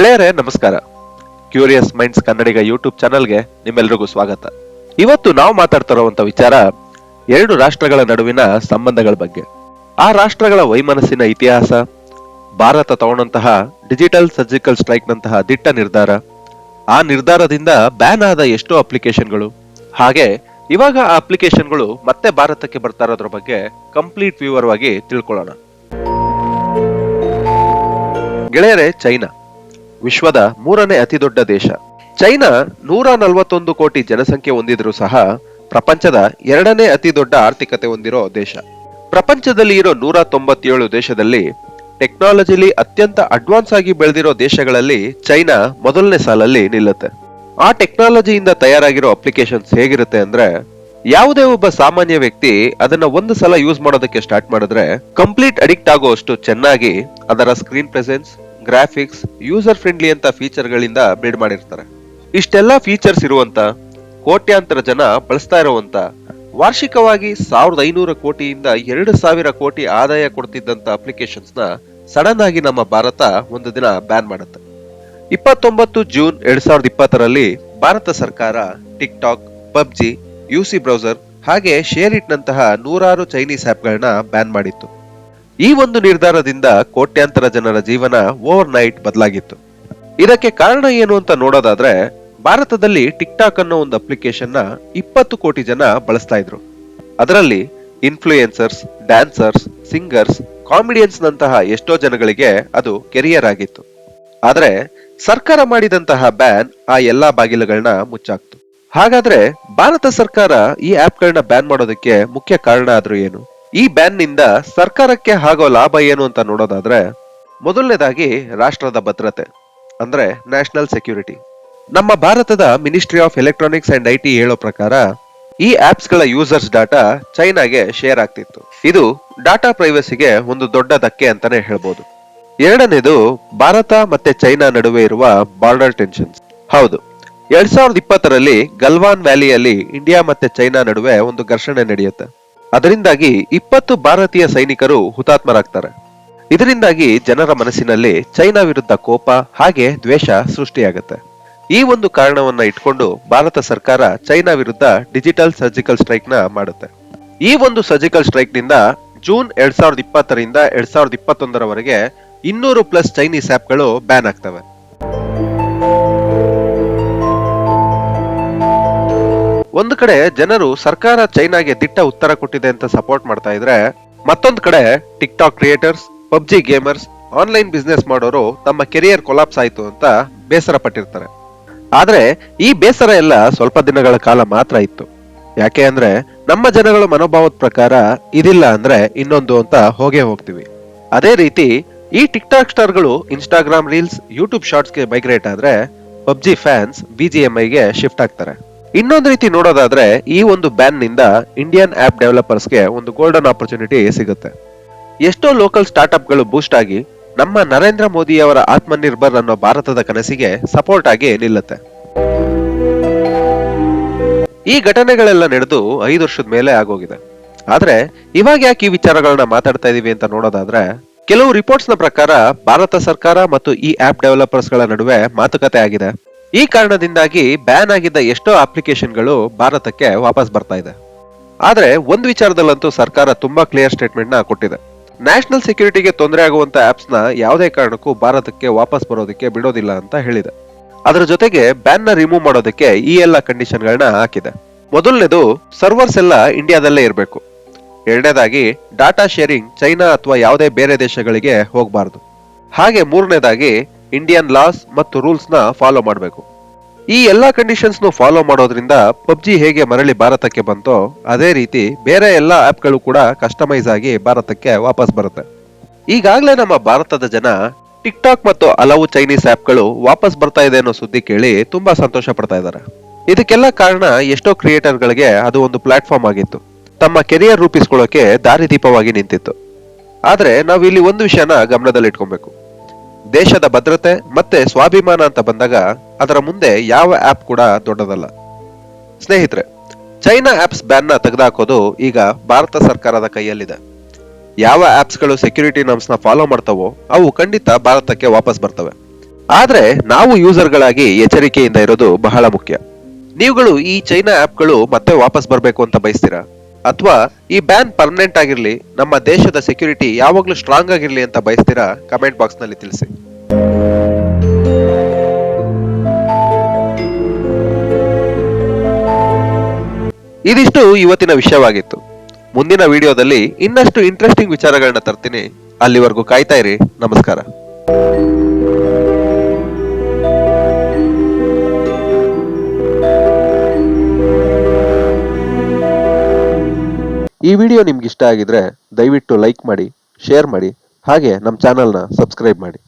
ಗೆಳೆಯರೇ, ನಮಸ್ಕಾರ. Curious minds ಕನ್ನಡಿಗ YouTube ಚಾನಲ್ಗೆ ನಿಮ್ಮೆಲ್ರಿಗೂ ಸ್ವಾಗತ. ಇವತ್ತು ನಾವು ಮಾತಾಡ್ತಿರುವಂತ ವಿಚಾರ ಎರಡು ರಾಷ್ಟ್ರಗಳ ನಡುವಿನ ಸಂಬಂಧಗಳ ಬಗ್ಗೆ. ಆ ರಾಷ್ಟ್ರಗಳ ವೈಮನಸ್ಸಿನ ಇತಿಹಾಸ, ಭಾರತ ತಗೊಂಡಂತಹ ಡಿಜಿಟಲ್ ಸರ್ಜಿಕಲ್ ಸ್ಟ್ರೈಕ್ ನಂತಹ ದಿಟ್ಟ ನಿರ್ಧಾರ, ಆ ನಿರ್ಧಾರದಿಂದ ಬ್ಯಾನ್ ಆದ ಎಷ್ಟೋ ಅಪ್ಲಿಕೇಶನ್ಗಳು ಹಾಗೆ ಇವಾಗ ಆ ಅಪ್ಲಿಕೇಶನ್ಗಳು ಮತ್ತೆ ಭಾರತಕ್ಕೆ ಬರ್ತಾ ಇರೋದ್ರ ಬಗ್ಗೆ ಕಂಪ್ಲೀಟ್ ವಿವರವಾಗಿ ತಿಳ್ಕೊಳ್ಳೋಣ. ಗೆಳೆಯರೇ, ಚೈನಾ. ವಿಶ್ವದ ಮೂರನೇ ಅತಿ ದೊಡ್ಡ ದೇಶ. ಚೈನಾ ನೂರ ನಲವತ್ತೊಂದು ಕೋಟಿ ಜನಸಂಖ್ಯೆ ಹೊಂದಿದ್ರೂ ಸಹ ಪ್ರಪಂಚದ ಎರಡನೇ ಅತಿ ದೊಡ್ಡ ಆರ್ಥಿಕತೆ ಹೊಂದಿರೋ ದೇಶ. ಪ್ರಪಂಚದಲ್ಲಿ ಇರೋ ನೂರ ತೊಂಬತ್ತೇಳು ದೇಶದಲ್ಲಿ ಟೆಕ್ನಾಲಜಿಲಿ ಅತ್ಯಂತ ಅಡ್ವಾನ್ಸ್ ಆಗಿ ಬೆಳೆದಿರೋ ದೇಶಗಳಲ್ಲಿ ಚೈನಾ ಮೊದಲನೇ ಸಾಲಲ್ಲಿ ನಿಲ್ಲುತ್ತೆ. ಆ ಟೆಕ್ನಾಲಜಿಯಿಂದ ತಯಾರಾಗಿರೋ ಅಪ್ಲಿಕೇಶನ್ಸ್ ಹೇಗಿರುತ್ತೆ ಅಂದ್ರೆ, ಯಾವುದೇ ಒಬ್ಬ ಸಾಮಾನ್ಯ ವ್ಯಕ್ತಿ ಅದನ್ನ ಒಂದು ಸಲ ಯೂಸ್ ಮಾಡೋದಕ್ಕೆ ಸ್ಟಾರ್ಟ್ ಮಾಡಿದ್ರೆ ಕಂಪ್ಲೀಟ್ ಅಡಿಕ್ಟ್ ಆಗುವಷ್ಟು ಚೆನ್ನಾಗಿ ಅದರ screen presence graphics user friendly ಅಂತ ಫೀಚರ್ ಗಳಿಂದ ಬಿಲ್ಡ್ ಮಾಡಿರ್ತಾರೆ. ಇಷ್ಟೆಲ್ಲ ಫೀಚರ್ಸ್ ಇರುವಂತ, ಕೋಟ್ಯಾಂತರ ಜನ ಬಳಸ್ತಾ ಇರುವಂತ, ವಾರ್ಷಿಕವಾಗಿ ಸಾವಿರದ ಐನೂರು ಕೋಟಿಯಿಂದ ಎರಡು ಸಾವಿರ ಕೋಟಿ ಆದಾಯ ಕೊಡ್ತಿದ್ದಂತ ಅಪ್ಲಿಕೇಶನ್ಸ್ನ ಸಡನ್ ಆಗಿ ನಮ್ಮ ಭಾರತ ಒಂದು ದಿನ ಬ್ಯಾನ್ ಮಾಡುತ್ತೆ. ಇಪ್ಪತ್ತೊಂಬತ್ತು ಜೂನ್ ಎರಡ್ ಸಾವಿರದ ಇಪ್ಪತ್ತರಲ್ಲಿ ಭಾರತ ಸರ್ಕಾರ TikTok PUBG UC browser ಹಾಗೆ ಶೇರ್ ಇಟ್ ನಂತಹ ನೂರಾರು ಚೈನೀಸ್ ಆಪ್ಗಳನ್ನ ಬ್ಯಾನ್ ಮಾಡಿತ್ತು. ಈ ಒಂದು ನಿರ್ಧಾರದಿಂದ ಕೋಟ್ಯಾಂತರ ಜನರ ಜೀವನ ಓವರ್ ನೈಟ್ ಬದಲಾಗಿತ್ತು. ಇದಕ್ಕೆ ಕಾರಣ ಏನು ಅಂತ ನೋಡೋದಾದ್ರೆ, ಭಾರತದಲ್ಲಿ ಟಿಕ್ ಟಾಕ್ ಅನ್ನೋ ಒಂದು ಅಪ್ಲಿಕೇಶನ್ನ ಇಪ್ಪತ್ತು ಕೋಟಿ ಜನ ಬಳಸ್ತಾ ಇದ್ರು. ಅದರಲ್ಲಿ ಇನ್ಫ್ಲೂಯೆನ್ಸರ್ಸ್, ಡ್ಯಾನ್ಸರ್ಸ್, ಸಿಂಗರ್ಸ್ ಕಾಮಿಡಿಯನ್ಸ್ ನಂತಹ ಎಷ್ಟೋ ಜನಗಳಿಗೆ ಅದು ಕೆರಿಯರ್ ಆಗಿತ್ತು. ಆದ್ರೆ, ಸರ್ಕಾರ ಮಾಡಿದಂತಹ ಬ್ಯಾನ್ ಆ ಎಲ್ಲಾ ಬಾಗಿಲುಗಳನ್ನ ಮುಚ್ಚಾಕ್ತು. ಹಾಗಾದ್ರೆ, ಭಾರತ ಸರ್ಕಾರ ಈ ಆಪ್ಗಳನ್ನ ಬ್ಯಾನ್ ಮಾಡೋದಕ್ಕೆ ಮುಖ್ಯ ಕಾರಣ ಆದ್ರೂ ಏನು? ಈ ಬ್ಯಾನ್ನಿಂದ ಸರ್ಕಾರಕ್ಕೆ ಆಗೋ ಲಾಭ ಏನು ಅಂತ ನೋಡೋದಾದ್ರೆ, ಮೊದಲನೇದಾಗಿ ರಾಷ್ಟ್ರದ ಭದ್ರತೆ, ಅಂದ್ರೆ ನ್ಯಾಷನಲ್ ಸೆಕ್ಯೂರಿಟಿ. ನಮ್ಮ ಭಾರತದ ministry of electronics and IT ಹೇಳೋ ಪ್ರಕಾರ, ಈ ಆಪ್ಸ್ಗಳ ಯೂಸರ್ಸ್ ಡಾಟಾ ಚೈನಾಗೆ ಶೇರ್ ಆಗ್ತಿತ್ತು. ಇದು ಡಾಟಾ ಪ್ರೈವಸಿಗೆ ಒಂದು ದೊಡ್ಡ ಧಕ್ಕೆ ಅಂತಾನೆ ಹೇಳ್ಬೋದು. ಎರಡನೇದು, ಭಾರತ ಮತ್ತೆ ಚೈನಾ ನಡುವೆ ಇರುವ ಬಾರ್ಡರ್ ಟೆನ್ಷನ್ಸ್. ಹೌದು, ಎರಡ್ ಸಾವಿರದ ಇಪ್ಪತ್ತರಲ್ಲಿ ಗಲ್ವಾನ್ ವ್ಯಾಲಿಯಲ್ಲಿ ಇಂಡಿಯಾ ಮತ್ತೆ ಚೈನಾ ನಡುವೆ ಒಂದು ಘರ್ಷಣೆ ನಡೆಯುತ್ತೆ. ಅದರಿಂದಾಗಿ ಇಪ್ಪತ್ತು ಭಾರತೀಯ ಸೈನಿಕರು ಹುತಾತ್ಮರಾಗ್ತಾರೆ. ಇದರಿಂದಾಗಿ ಜನರ ಮನಸ್ಸಿನಲ್ಲಿ ಚೈನಾ ವಿರುದ್ಧ ಕೋಪ, ಹಾಗೆ ದ್ವೇಷ ಸೃಷ್ಟಿಯಾಗುತ್ತೆ. ಈ ಒಂದು ಕಾರಣವನ್ನ ಇಟ್ಕೊಂಡು ಭಾರತ ಸರ್ಕಾರ ಚೈನಾ ವಿರುದ್ಧ ಡಿಜಿಟಲ್ ಸರ್ಜಿಕಲ್ ಸ್ಟ್ರೈಕ್ನ ಮಾಡುತ್ತೆ. ಈ ಒಂದು ಸರ್ಜಿಕಲ್ ಸ್ಟ್ರೈಕ್ನಿಂದ ಜೂನ್ ಎರಡ್ ಸಾವಿರದ ಇಪ್ಪತ್ತರಿಂದ ಎರಡ್ ಸಾವಿರದ ಇಪ್ಪತ್ತೊಂದರವರೆಗೆ ಇನ್ನೂರು ಪ್ಲಸ್ ಚೈನೀಸ್ ಆಪ್ಗಳು ಬ್ಯಾನ್ ಆಗ್ತವೆ. ಒಂದು ಕಡೆ ಜನರು ಸರ್ಕಾರ ಚೈನಾಗೆ ದಿಟ್ಟ ಉತ್ತರ ಕೊಟ್ಟಿದೆ ಅಂತ ಸಪೋರ್ಟ್ ಮಾಡ್ತಾ ಇದ್ರೆ, ಮತ್ತೊಂದು ಕಡೆ TikTok creators PUBG gamers online business ಮಾಡೋರು ತಮ್ಮ ಕೆರಿಯರ್ ಕೊಲಾಪ್ಸ್ ಆಯ್ತು ಅಂತ ಬೇಸರ ಪಟ್ಟಿರ್ತಾರೆ. ಆದ್ರೆ ಈ ಬೇಸರ ಎಲ್ಲ ಸ್ವಲ್ಪ ದಿನಗಳ ಕಾಲ ಮಾತ್ರ ಇತ್ತು. ಯಾಕೆ ಅಂದ್ರೆ ನಮ್ಮ ಜನಗಳ ಮನೋಭಾವದ ಪ್ರಕಾರ ಇದಿಲ್ಲ ಅಂದ್ರೆ ಇನ್ನೊಂದು ಅಂತ ಹೋಗೇ ಹೋಗ್ತೀವಿ. ಅದೇ ರೀತಿ ಈ ಟಿಕ್ ಟಾಕ್ ಸ್ಟಾರ್ಗಳು ಇನ್ಸ್ಟಾಗ್ರಾಮ್ ರೀಲ್ಸ್ ಯೂಟ್ಯೂಬ್ ಶಾರ್ಟ್ಸ್ಗೆ ಮೈಗ್ರೇಟ್ ಆದ್ರೆ ಪಬ್ಜಿ ಫ್ಯಾನ್ಸ್ ಬಿಜಿಎಂಐಗೆ ಶಿಫ್ಟ್ ಆಗ್ತಾರೆ. ಇನ್ನೊಂದು ರೀತಿ ನೋಡೋದಾದ್ರೆ ಈ ಒಂದು ಬ್ಯಾನ್ನಿಂದ ಇಂಡಿಯನ್ ಆಪ್ ಡೆವಲಪರ್ಸ್ಗೆ ಒಂದು ಗೋಲ್ಡನ್ ಆಪರ್ಚುನಿಟಿ ಸಿಗುತ್ತೆ. ಎಷ್ಟೋ ಲೋಕಲ್ ಸ್ಟಾರ್ಟ್ಅಪ್ಗಳು ಬೂಸ್ಟ್ ಆಗಿ ನಮ್ಮ ನರೇಂದ್ರ ಮೋದಿ ಅವರ ಆತ್ಮನಿರ್ಭರ್ ಅನ್ನೋ ಭಾರತದ ಕನಸಿಗೆ ಸಪೋರ್ಟ್ ಆಗಿ ನಿಲ್ಲುತ್ತೆ. ಈ ಘಟನೆಗಳೆಲ್ಲ ನಡೆದು ಐದು ವರ್ಷದ ಮೇಲೆ ಆಗೋಗಿದೆ. ಆದ್ರೆ ಇವಾಗ ಯಾಕೆ ಈ ವಿಚಾರಗಳನ್ನ ಮಾತಾಡ್ತಾ ಇದೀವಿ ಅಂತ ನೋಡೋದಾದ್ರೆ ಕೆಲವು ರಿಪೋರ್ಟ್ಸ್ನ ಪ್ರಕಾರ ಭಾರತ ಸರ್ಕಾರ ಮತ್ತು ಈ ಆಪ್ ಡೆವಲಪರ್ಸ್ಗಳ ನಡುವೆ ಮಾತುಕತೆ ಆಗಿದೆ. ಈ ಕಾರಣದಿಂದಾಗಿ ಬ್ಯಾನ್ ಆಗಿದ್ದ ಎಷ್ಟೋ ಅಪ್ಲಿಕೇಶನ್ಗಳು ಭಾರತಕ್ಕೆ ವಾಪಸ್ ಬರ್ತಾ ಇದೆ. ಆದ್ರೆ ಒಂದು ವಿಚಾರದಲ್ಲಂತೂ ಸರ್ಕಾರ ತುಂಬಾ ಕ್ಲಿಯರ್ ಸ್ಟೇಟ್ಮೆಂಟ್ನ ಕೊಟ್ಟಿದೆ. ನ್ಯಾಷನಲ್ ಸೆಕ್ಯೂರಿಟಿಗೆ ತೊಂದರೆ ಆಗುವಂತ ಆಪ್ಸ್ನ ಯಾವುದೇ ಕಾರಣಕ್ಕೂ ಭಾರತಕ್ಕೆ ವಾಪಸ್ ಬರೋದಕ್ಕೆ ಬಿಡೋದಿಲ್ಲ ಅಂತ ಹೇಳಿದೆ. ಅದರ ಜೊತೆಗೆ ಬ್ಯಾನ್ನ ರಿಮೂವ್ ಮಾಡೋದಕ್ಕೆ ಈ ಎಲ್ಲ ಕಂಡೀಷನ್ ಗಳನ್ನ ಹಾಕಿದೆ. ಮೊದಲನೇದು ಸರ್ವರ್ಸ್ ಎಲ್ಲ ಇಂಡಿಯಾದಲ್ಲೇ ಇರಬೇಕು. ಎರಡನೇದಾಗಿ ಡಾಟಾ ಶೇರಿಂಗ್ ಚೈನಾ ಅಥವಾ ಯಾವುದೇ ಬೇರೆ ದೇಶಗಳಿಗೆ ಹೋಗಬಾರದು. ಹಾಗೆ ಮೂರನೇದಾಗಿ ಇಂಡಿಯನ್ ಲಾಸ್ ಮತ್ತು ರೂಲ್ಸ್ನ ಫಾಲೋ ಮಾಡಬೇಕು. ಈ ಎಲ್ಲಾ ಕಂಡೀಷನ್ಸ್ ಫಾಲೋ ಮಾಡೋದ್ರಿಂದ ಪಬ್ಜಿ ಹೇಗೆ ಮರಳಿ ಭಾರತಕ್ಕೆ ಬಂತೋ ಅದೇ ರೀತಿ ಬೇರೆ ಎಲ್ಲಾ ಆಪ್ಗಳು ಕೂಡ ಕಸ್ಟಮೈಸ್ ಆಗಿ ಭಾರತಕ್ಕೆ ವಾಪಸ್ ಬರುತ್ತೆ. ಈಗಾಗಲೇ ನಮ್ಮ ಭಾರತದ ಜನ ಟಿಕ್ ಟಾಕ್ ಮತ್ತು ಹಲವು ಚೈನೀಸ್ ಆಪ್ಗಳು ವಾಪಸ್ ಬರ್ತಾ ಇದೆ ಅನ್ನೋ ಸುದ್ದಿ ಕೇಳಿ ತುಂಬಾ ಸಂತೋಷ ಪಡ್ತಾ ಇದ್ದಾರೆ. ಇದಕ್ಕೆಲ್ಲ ಕಾರಣ ಎಷ್ಟೋ ಕ್ರಿಯೇಟರ್ ಗಳಿಗೆ ಅದು ಒಂದು ಪ್ಲಾಟ್ಫಾರ್ಮ್ ಆಗಿತ್ತು. ತಮ್ಮ ಕೆರಿಯರ್ ರೂಪಿಸ್ಕೊಳ್ಳೋಕೆ ದಾರಿದೀಪವಾಗಿ ನಿಂತಿತ್ತು. ಆದ್ರೆ ನಾವು ಇಲ್ಲಿ ಒಂದು ವಿಷಯನ ಗಮನದಲ್ಲಿಟ್ಕೊಬೇಕು. ದೇಶದ ಭದ್ರತೆ ಮತ್ತೆ ಸ್ವಾಭಿಮಾನ ಅಂತ ಬಂದಾಗ ಅದರ ಮುಂದೆ ಯಾವ ಆಪ್ ಕೂಡ ದೊಡ್ಡದಲ್ಲ. ಸ್ನೇಹಿತರೆ, ಚೈನಾ ಆಪ್ಸ್ ಬ್ಯಾನ್ನ ತೆಗೆದುಹಾಕೋದು ಈಗ ಭಾರತ ಸರ್ಕಾರದ ಕೈಯಲ್ಲಿದೆ. ಯಾವ ಆಪ್ಸ್ಗಳು ಸೆಕ್ಯೂರಿಟಿ ನ ಫಾಲೋ ಮಾಡ್ತಾವೋ ಅವು ಖಂಡಿತ ಭಾರತಕ್ಕೆ ವಾಪಸ್ ಬರ್ತವೆ. ಆದ್ರೆ ನಾವು ಯೂಸರ್ಗಳಾಗಿ ಎಚ್ಚರಿಕೆಯಿಂದ ಇರೋದು ಬಹಳ ಮುಖ್ಯ. ನೀವುಗಳು ಈ ಚೈನಾ ಆಪ್ಗಳು ಮತ್ತೆ ವಾಪಸ್ ಬರಬೇಕು ಅಂತ ಬಯಸ್ತೀರಾ? ಅಥವಾ ಈ ಬ್ಯಾನ್ ಪರ್ಮನೆಂಟ್ ಆಗಿರ್ಲಿ, ನಮ್ಮ ದೇಶದ ಸೆಕ್ಯೂರಿಟಿ ಯಾವಾಗ್ಲೂ ಸ್ಟ್ರಾಂಗ್ ಆಗಿರ್ಲಿ ಅಂತ ಬಯಸ್ತೀರಾ? ಕಮೆಂಟ್ ಬಾಕ್ಸ್ನಲ್ಲಿ ತಿಳಿಸಿ. ಇದಿಷ್ಟು ಇವತ್ತಿನ ವಿಷಯವಾಗಿತ್ತು. ಮುಂದಿನ ವಿಡಿಯೋದಲ್ಲಿ ಇನ್ನಷ್ಟು ಇಂಟ್ರೆಸ್ಟಿಂಗ್ ವಿಚಾರಗಳನ್ನ ತರ್ತೀನಿ. ಅಲ್ಲಿವರೆಗೂ ಕಾಯ್ತಾ ಇರಿ. ನಮಸ್ಕಾರ. ಈ ವಿಡಿಯೋ ನಿಮ್ಗೆ ಇಷ್ಟ ಆಗಿದ್ರೆ ದಯವಿಟ್ಟು ಲೈಕ್ ಮಾಡಿ ಶೇರ್ ಮಾಡಿ, ಹಾಗೆ ನಮ್ಮ ಚಾನಲ್ನ ಸಬ್ಸ್ಕ್ರೈಬ್ ಮಾಡಿ.